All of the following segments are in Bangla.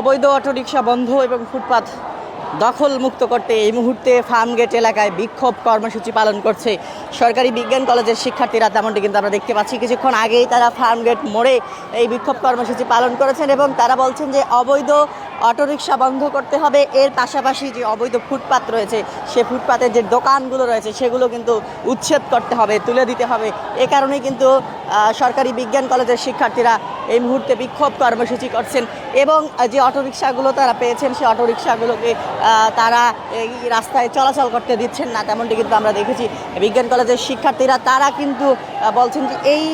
অবৈধ অটোরিকশা বন্ধ এবং ফুটপাত দখল মুক্ত করতে এই মুহূর্তে ফার্মগেট এলাকায় বিক্ষোভ কর্মসূচি পালন করছে সরকারি বিজ্ঞান কলেজের শিক্ষার্থীরা, তেমনটি কিন্তু আমরা দেখতে পাচ্ছি। কিছুক্ষণ আগেই তারা ফার্মগেট মোড়ে এই বিক্ষোভ কর্মসূচি পালন করেছেন এবং তারা বলছেন যে অবৈধ অটোরিকশা বন্ধ করতে হবে। এর পাশাপাশি যে অবৈধ ফুটপাত রয়েছে, সে ফুটপাতের যে দোকানগুলো রয়েছে, সেগুলো কিন্তু উচ্ছেদ করতে হবে, তুলে দিতে হবে। এ কারণেই কিন্তু সরকারি বিজ্ঞান কলেজের শিক্ষার্থীরা এই মুহূর্তে বিক্ষোভ কর্মসূচি করছেন এবং যে অটোরিকশাগুলো তারা পেয়েছেন, সেই অটোরিকশাগুলোকে তারা এই রাস্তায় চলাচল করতে দিচ্ছেন না, তেমনটি কিন্তু আমরা দেখেছি। বিজ্ঞান কলেজের শিক্ষার্থীরা, তারা কিন্তু বলছেন যে এই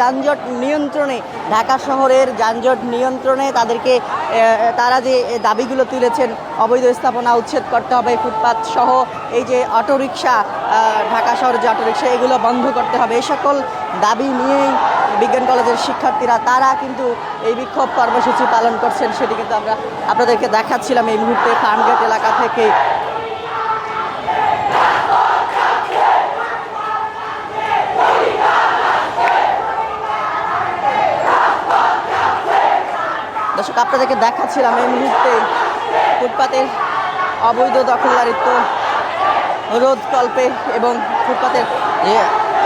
যানজট নিয়ন্ত্রণে, ঢাকা শহরের যানজট নিয়ন্ত্রণে তাদেরকে তারা যে দাবিগুলো তুলেছেন, অবৈধ স্থাপনা উচ্ছেদ করতে হবে, ফুটপাত সহ এই যে অটোরিকশা ঢাকা শহরের যে অটোরিকশা, এগুলো বন্ধ করতে হবে। এই সকল দাবি নিয়েই বিজ্ঞান কলেজের শিক্ষার্থীরা, তারা কিন্তু এই বিক্ষোভ কর্মসূচি পালন করছেন, সেটি কিন্তু আমরা আপনাদেরকে দেখাচ্ছিলাম এই মুহূর্তে ফার্মগেট এলাকা থেকে। দর্শক, আপনাদেরকে দেখাচ্ছিলাম এই মুহূর্তে ফুটপাতের অবৈধ দখলদারিত্ব। রোধ কল্পে এবং ফুটপাতের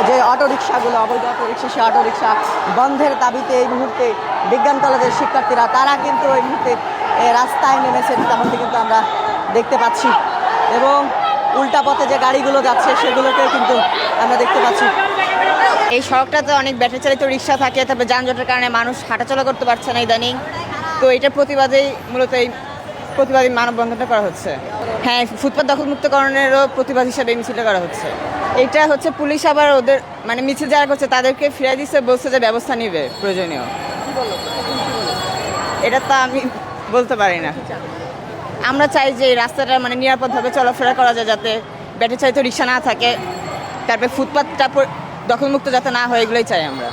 যে অটোরিকশাগুলো, অবৈধ অটোরিকশা সে অটোরিকশা বন্ধের দাবিতে এই মুহূর্তে বিজ্ঞান কলেজের শিক্ষার্থীরা, তারা কিন্তু এই মুহূর্তে রাস্তায় নেমেছেন তেমনটি কিন্তু আমরা দেখতে পাচ্ছি। এবং উল্টা পথে যে গাড়িগুলো যাচ্ছে, সেগুলোকেও কিন্তু আমরা দেখতে পাচ্ছি। এই সড়কটাতে অনেক ব্যাটারি চালিত রিক্সা থাকে, তারপরে যানজটের কারণে মানুষ হাঁটাচলা করতে পারছে না ইদানিং। তো এটার প্রতিবাদেই মূলত এই প্রতিবাদী মানববন্ধনটা করা হচ্ছে। হ্যাঁ ফুটপাত দখলমুক্তকরণেরও প্রতিবাদ হিসাবে মিছিলটা করা হচ্ছে। এটা হচ্ছে পুলিশ আবার ওদের মানে মিছিল যারা করছে তাদেরকে ফিরাই দিচ্ছে বলছে যে ব্যবস্থা নিবে, প্রয়োজনীয়। এটা তো আমি বলতে পারি না। আমরা চাই যে রাস্তাটা মানে নিরাপদভাবে চলাফেরা করা যায় যাতে ব্যাটারি চালিত রিক্সা না থাকে, তারপরে ফুটপাতটা দখলমুক্ত যাতে না হয়, এগুলোই চাই আমরা।